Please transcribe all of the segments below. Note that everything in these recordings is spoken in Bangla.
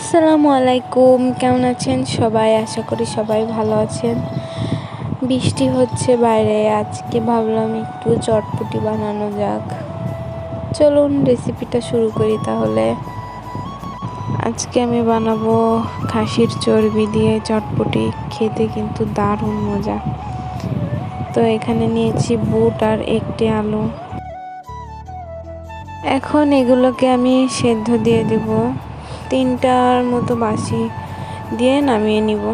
আসসালামু আলাইকুম, কেমন আছেন সবাই? আশা করি সবাই ভালো আছেন। বৃষ্টি হচ্ছে বাইরে, আজকে ভাবলাম একটু চটপটি বানানো যাক। চলুন রেসিপিটা শুরু করি তাহলে। আজকে আমি বানাবো খাসির চর্বি দিয়ে চটপটি, খেতে কিন্তু দারুণ মজা। তো এখানে নিয়েছি বুট আর একটি আলু। এখন এগুলোকে আমি সেদ্ধ দিয়ে দেবো। তিনটার মতো বাসি দিয়ে নামিয়ে নিব।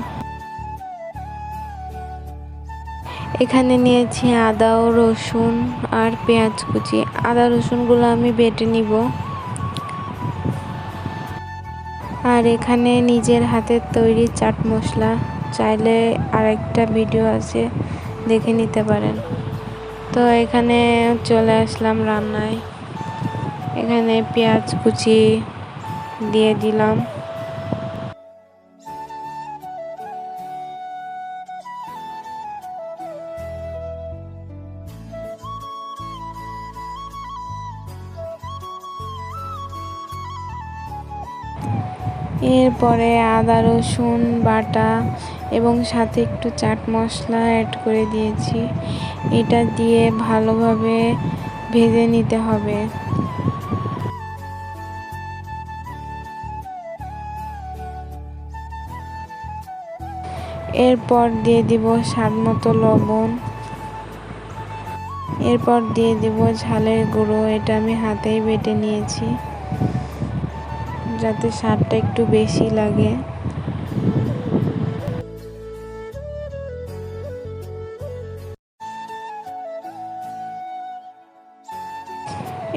এখানে নিয়েছি আদা ও রসুন আর পেঁয়াজ কুচি। আদা রসুনগুলো আমি বেটে নিব। আর এখানে নিজের হাতের তৈরি চাট মশলা। চাইলে আরেকটা ভিডিও আছে, দেখে নিতে পারেন। তো এখানে চলে আসলাম রান্নায়। এখানে পেঁয়াজ কুচি দিয়ে দিলাম। এরপরে আদা, রসুন, বাটা এবং সাথে একটু চাট মশলা অ্যাড করে দিয়েছি। এটা দিয়ে ভালোভাবে ভেজে নিতে হবে। এরপর দিয়ে দিব স্বাদ মতো লবণ। এরপর দিয়ে দিব ঝালের গুঁড়ো, এটা আমি হাতেই বেটে নিয়েছি, যাতে স্বাদটা একটু বেশি লাগে।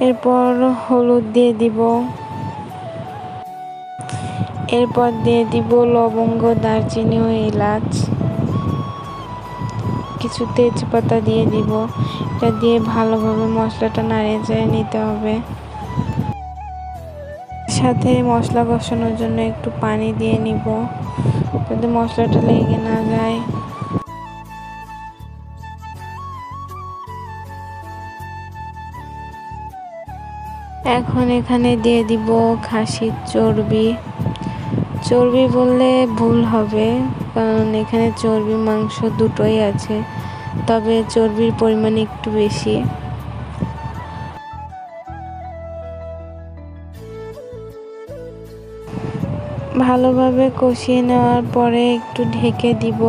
এরপর হলুদ দিয়ে দিব এরপর দিয়ে দিব লবঙ্গ, দারচিনি ও এলাচ। কিছু তেজপাতা দিয়ে দিব। এটা দিয়ে ভালোভাবে মশলাটা নাড়িয়ে চেড়ে নিতে হবে। সাথে মশলা কষানোর জন্য একটু পানি দিয়ে নিব, যাতে মশলাটা লেগে না যায়। এখন এখানে দিয়ে দিব খাসির চর্বি। চর্বি বললে ভুল হবে, কারণ এখানে চর্বি, মাংস দুটোই আছে। তবে চর্বির পরিমাণ একটু বেশি। ভালোভাবে কষিয়ে নেওয়ার পরে একটু ঢেকে দিব।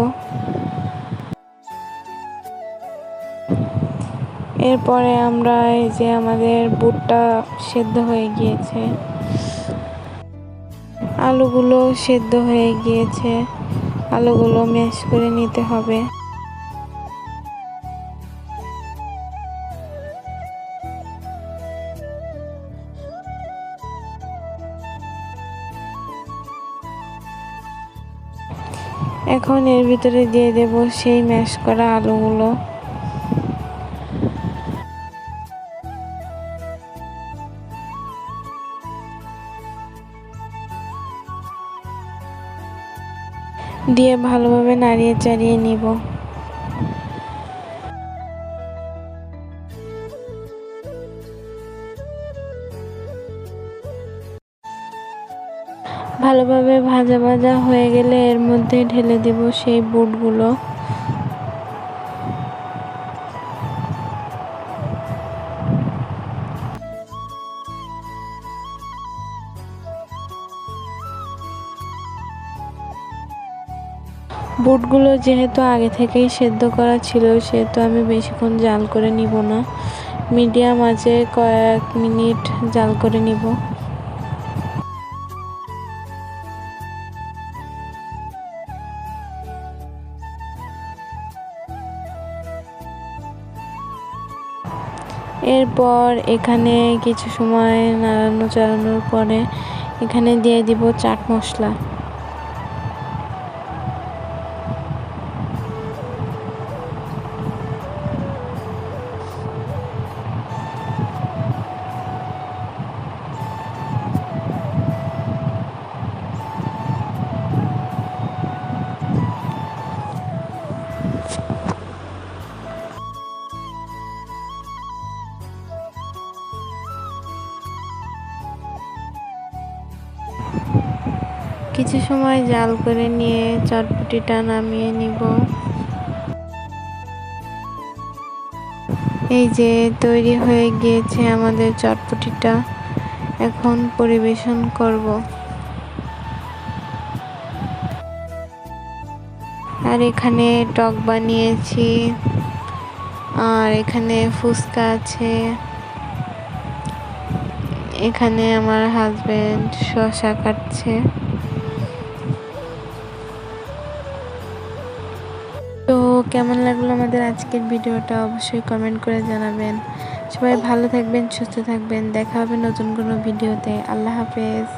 এরপরে আমরা এই যে আমাদের বুটটা সেদ্ধ হয়ে গিয়েছে। আলুগুলো সেদ্ধ হয়ে গিয়েছে। আলুগুলো ম্যাশ করে নিতে হবে। এখন এর ভিতরে দিয়ে দেব সেই ম্যাশ করা আলুগুলো। দিয়ে ভালোভাবে নাড়িয়ে চাড়িয়ে নিব। ভালোভাবে ভাজা ভাজা হয়ে গেলে এর মধ্যে ঢেলে দেব সেই বুটগুলো। বুটগুলো যেহেতু আগে থেকেই সেদ্ধ করা ছিল, সেহেতু আমি বেশিক্ষণ জাল করে নিব না। মিডিয়াম আছে কয়েক মিনিট জাল করে নিব। এরপর এখানে কিছু সময় নাড়ানো চাড়ানোর পরে এখানে দিয়ে দিব চাট মশলা। কিছু সময় জাল করে নিয়ে চটপটিটা নামিয়ে নিব। এই যে তৈরি হয়ে গিয়েছে আমাদের চটপটিটা। এখন পরিবেশন করব। আর এখানে টক বানিয়েছি। আর এখানে ফুচকা আছে। এখানে আমার হাজবেন্ড শশা কাটছে। তো কেমন লাগল আমাদের আজকের ভিডিওটা অবশ্যই কমেন্ট করে জানাবেন। সবাই ভালো থাকবেন, সুস্থ থাকবেন, দেখা হবে নতুন কোনো ভিডিওতে। আল্লাহ হাফেজ।